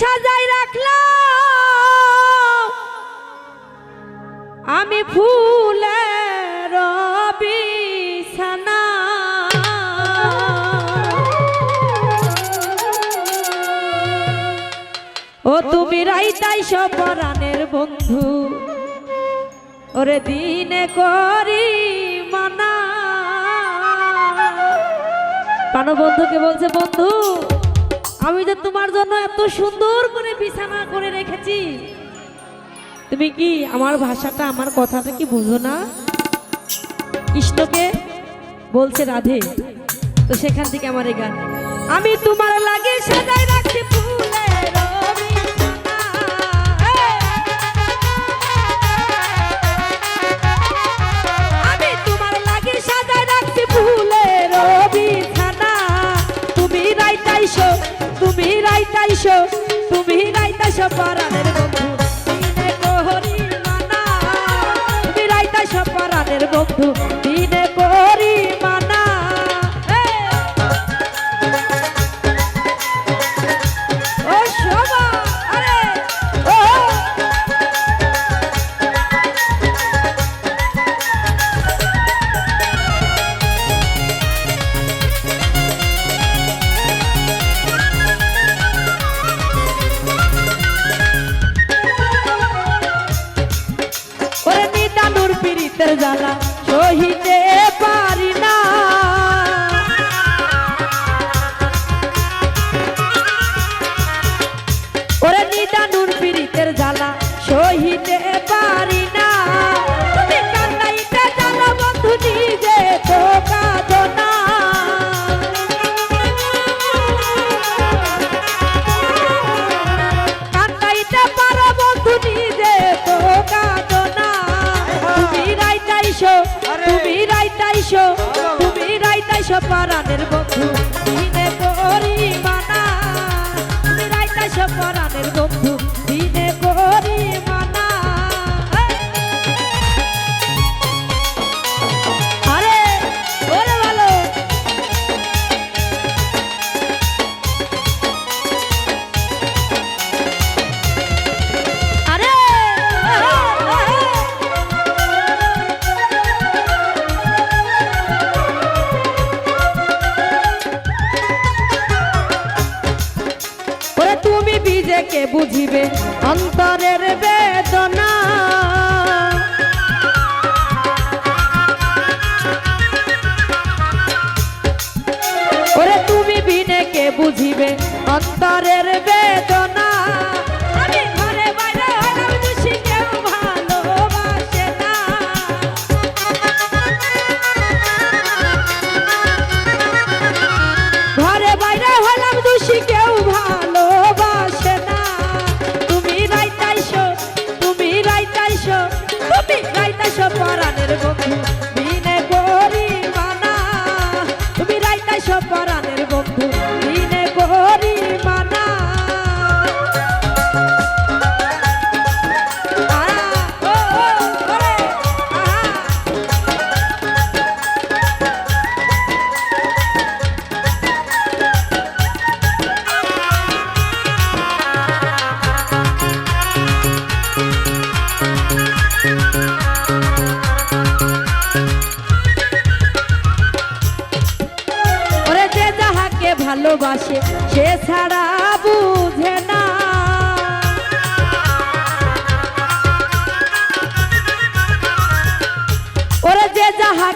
সাজাই রাখলাম। আমি ফুলে রবি সানা ও তুমি রাইতাই সপরানের বন্ধু। ওরে দিনে করি মানা। পানো বন্ধুকে বলছে, বন্ধু আমি তোমার জন্য এত সুন্দর করে বিছানা করে রেখেছি। তুমি কি আমার ভাষাটা, আমার কথাটা কি বুঝো না? কৃষ্ণকে বলছে রাধে, তো সেখান থেকে আমার এই গান। আমি তোমার লাগে সাজাই রাইতাইছো নিদানুর জ্বালা সহিতে পারি না। ওরে নিদানুর পীড়িতের জ্বালা সহিতে পারি রাইতাইছো বন্ধু দিনে করি মানা তুমি রাইতাইছো পারানের বন্ধু। বুঝিবে অন্তরের বেদনা। ওরে তুমি বিনেকে বুঝিবে অন্তরের বেদনা।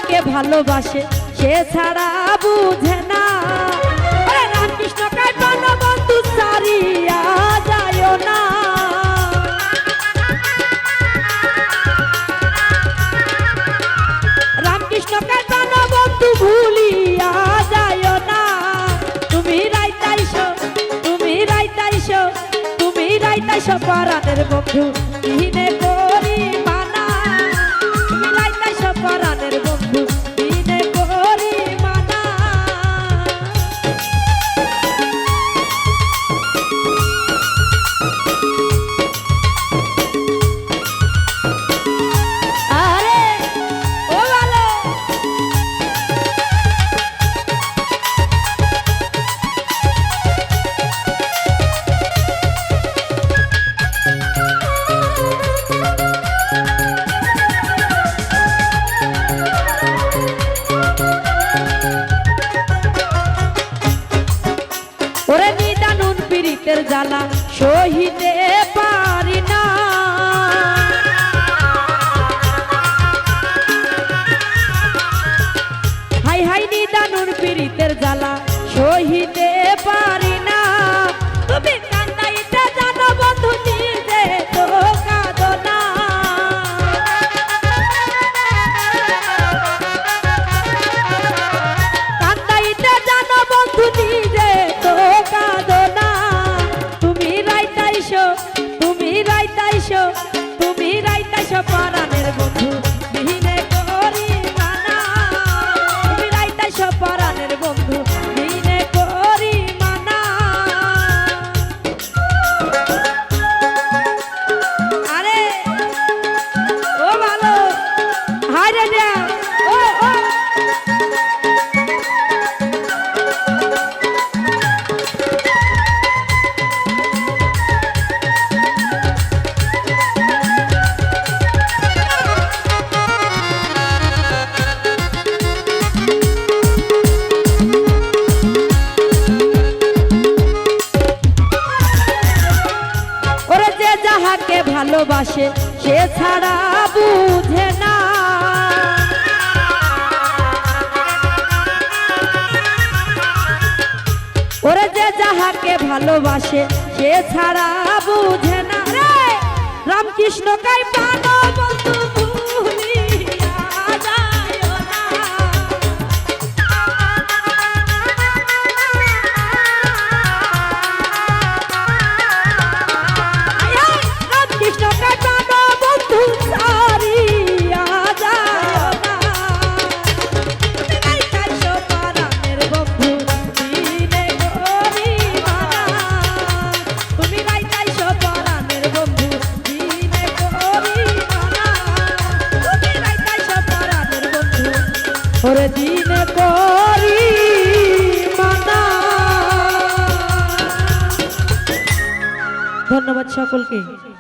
যাহাকে ভালোবাসে, সে ছাড়া বুঝে না। রামকৃষ্ণ বন্ধু সারিয়া যায় না? না? তুমি তুমি তুমি Thank you. ভালোবাসে, সে ছাড়া বুঝে না। ওরে যে যাহাকে ভালোবাসে, সে ছাড়া বুঝে না। রে, রামকৃষ্ণ কাই পানো বন্ধু? धन्यवाद सकल के।